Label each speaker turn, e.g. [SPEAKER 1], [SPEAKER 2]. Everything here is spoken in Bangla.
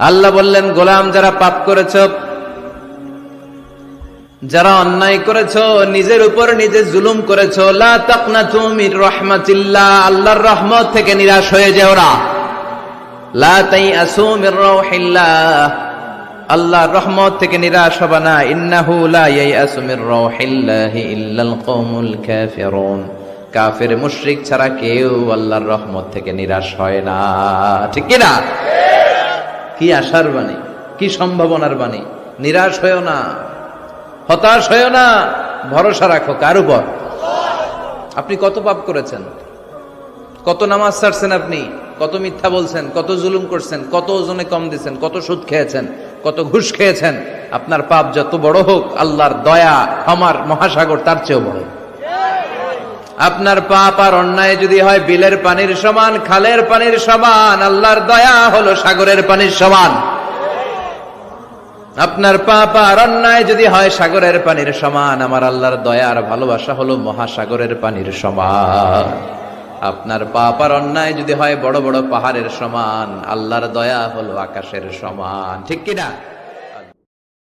[SPEAKER 1] আল্লাহ বললেন, গোলাম যারা পাপ করেছ, যারা অন্যায় করেছ, নিজের উপর নিজে জুলুম করেছ, লা তাকনাতু মির রাহমাতিল্লাহ, আল্লাহর রহমত থেকে নিরাশ হয়ে যেও না। আল্লাহর রহমত থেকে নিরাশ হবে না। কাফের মুশরিক ছাড়া কেউ আল্লাহর রহমত থেকে নিরাশ হয় না। ঠিক কি না কি আশার বাণী? কি সম্ভাবনার বাণী? নিরাশ হয়েও না। হতাশ হয়েও না। ভরসা রাখো, কার উপর? আপনি কত পাপ করেছেন? কত নামাজ ছাড়ছেন আপনি? কত মিথ্যা বলছেন? কত জুলুম করছেন? কত ওজনে কম দিছেন? কত সুদ খেয়েছেন? কত ঘুষ খেয়েছেন? আপনার পাপ যত বড় হোক, আল্লাহর দয়া আমার মহাসাগর তার চেয়েও বড়। আপনার পাপ আর অন্যায় যদি হয়, বিলের পানির সমান, খালের পানির সমান, আল্লাহর দয়া হলো সাগরের পানির সমান। আপনার পাপ আর অন্যায় যদি হয়, সাগরের পানির সমান, আমার আল্লাহর দয়া আর ভালোবাসা হলো মহাসাগরের পানির সমান। আপনার পাপ আর অন্যায় যদি হয়, বড় বড় পাহাড়ের সমান, আল্লাহর দয়া হলো আকাশের সমান। ঠিক কিনা?